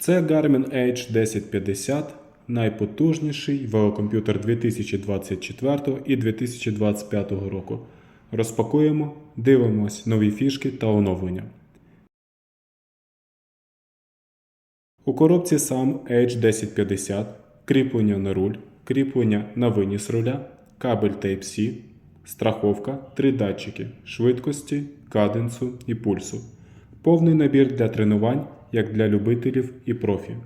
Це Garmin H1050, найпотужніший велокомп'ютер 2024 і 2025 року. Розпакуємо, дивимось нові фішки та оновлення. У коробці сам H1050, кріплення на руль, кріплення на виніс руля, кабель Type-C, страховка, три датчики швидкості, каденсу і пульсу. Повний набір для тренувань як для любителів і профі.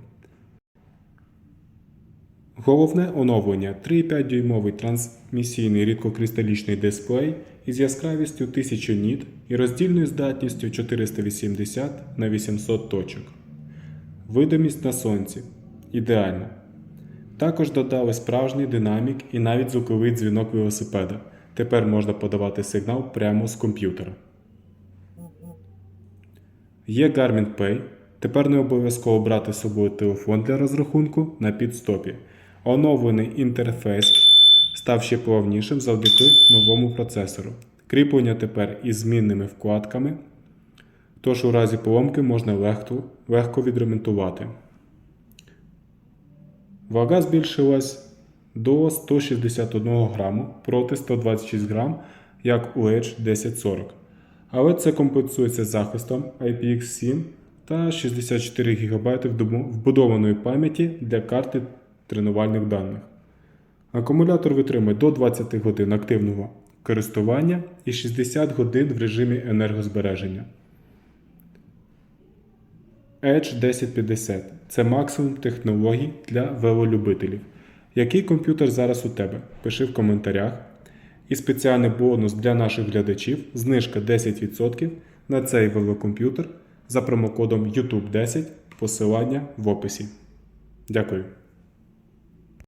Головне оновлення 3,5 дюймовий трансмісійний рідкокристалічний дисплей із яскравістю 1000 ніт і роздільною здатністю 480 на 800 точок. Видимість на сонці. Ідеально. Також додали справжній динамік і навіть звуковий дзвінок велосипеда. Тепер можна подавати сигнал прямо з комп'ютера. Є Garmin Pay. Тепер не обов'язково брати з собою телефон для розрахунку на підстопі. Оновлений інтерфейс став ще плавнішим завдяки новому процесору. Кріплення тепер із змінними вкладками, тож у разі поломки можна легко, легко відремонтувати. Вага збільшилась до 161 граму проти 126 грам, як у Edge 1040. Але це компенсується захистом IPX7 та 64 ГБ вбудованої пам'яті для карти тренувальних даних. Акумулятор витримує до 20 годин активного користування і 60 годин в режимі енергозбереження. Edge 1050 це максимум технологій для велолюбителів. Який комп'ютер зараз у тебе? Пиши в коментарях. І спеціальний бонус для наших глядачів знижка 10% на цей велокомп'ютер за промокодом YouTube10, посилання в описі. Дякую.